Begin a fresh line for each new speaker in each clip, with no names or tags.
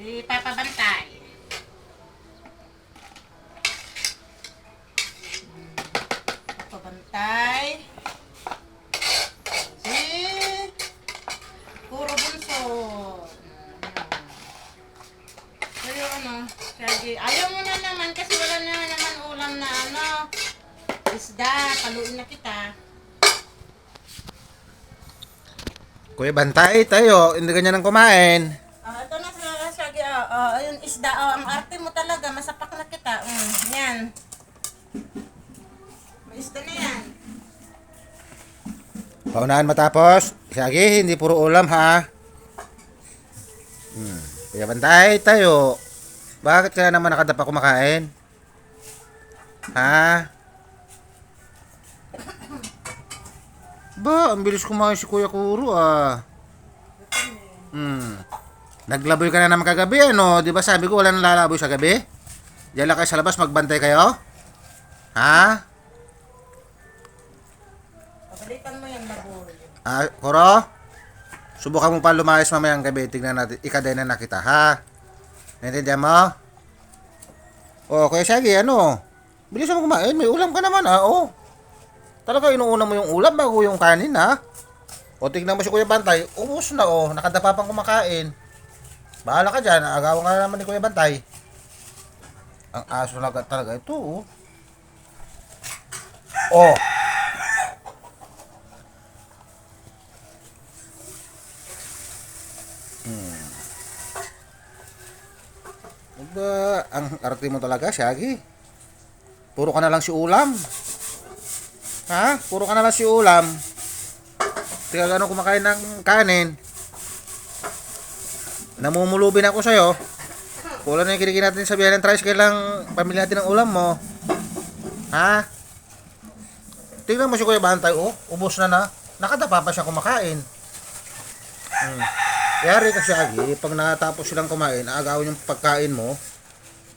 Si Papa Bantay. Hmm, Papa Bantay. Si Puro Bunso. Pero ano, sige. Ayaw mo na naman kasi wala na naman ulam na ano. Isda, paluin na kita.
Kuya Bantay, tayo, hindi ganyan ang kumain.
Ah, ito na sa Ah, ayun, isda. Ah, ang arte mo talaga. Masapak na kita. Mm, yan. May isda na yan.
Paunahan matapos. Sige, hindi puro ulam ha. Hmm. Kuya Bantay, tayo. Bakit ka naman nakadapa kumakain? Ha? Ba, ang bilis kumain si Kuya Kuro ah. Hmm. Naglaboy ka na naman kagabi ano? Di ba sabi ko wala nang lalaboy sa gabi? Diyan lang kayo sa labas magbantay kayo? Ha?
Pabalikan mo yan, baboy.
Ah, Koro? Subukan mo pa lumayas mamayang gabi. Tignan natin. Ikaday na nakita, ha? Naintindihan mo? Oh, Kuya Shaggy, ano? Bilisan mo kumain. May ulam ka naman, ha? Oh. Talaga, inuuna mo yung ulam bago yung kanin, ha? O, tignan mo si Kuya Bantay. Ubus na, oh. Nakadapa pang kumakain. Bahala ka dyan. Agawan ka na naman ni Kuya Bantay. Ang aso talaga, talaga ito, oh. Oh. Ba, ang arte mo talaga, Shaggy. Puro ka na lang si ulam. Ha? Puro ka na lang si ulam. Tingnan ano kumakain ng kanin. Namumulubin ako sa'yo. Kulang na yung kinikin natin sa biyahe ng tricycle lang pamilya natin ng ulam mo. Ha? Tingnan mo si Kuya Bantay, oh. Ubos na na. Nakadapa pa siya kumakain. Hmm. Yari kasi agi, pag natapos silang kumain, aagawin yung pagkain mo,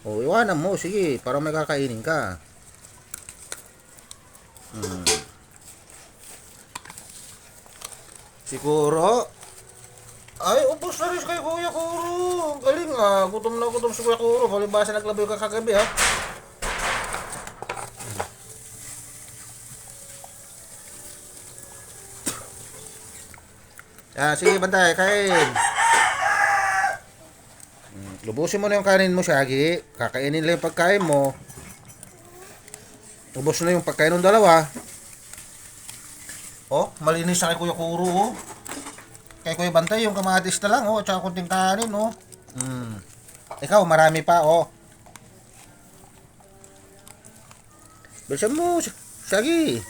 o iwanan mo, sige, para may kakainin ka. Hmm. Siguro, ay, ubos na rin kay Kuya Kuro. Ang galing ah, gutom na gutom si Kuya Kuro. Palibasa naglaboy ka kagabi ha. Ah, sige, bantay, kain. Mm, Lubusin mo na yung kanin mo, Shaggy. Kakainin lang yung pagkain mo. Ubos na yung pagkain ng dalawa. Oh, malinis na kay Kuya Kuro, oh. Kay Kuya Bantay, yung kamatis na lang, oh. Tsaka kunting kanin, oh. Mm. Ikaw, marami pa, oh. Bilisan mo, Shaggy.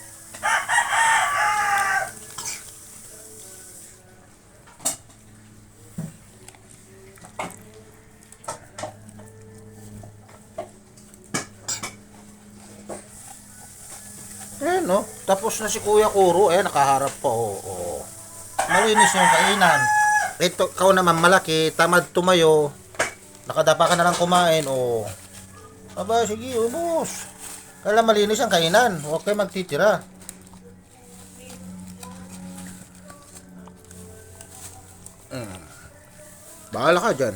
Ayan, no? Tapos na si Kuya Kuro, eh, nakaharap pa, oh, oh. Malinis yung kainan. Ito, ikaw naman malaki, tamad tumayo. Nakadapa ka na lang kumain, oh. Aba, sige, ubos. Kaya malinis ang kainan. Huwag kayo magtitira. Mm. Bahala ka dyan.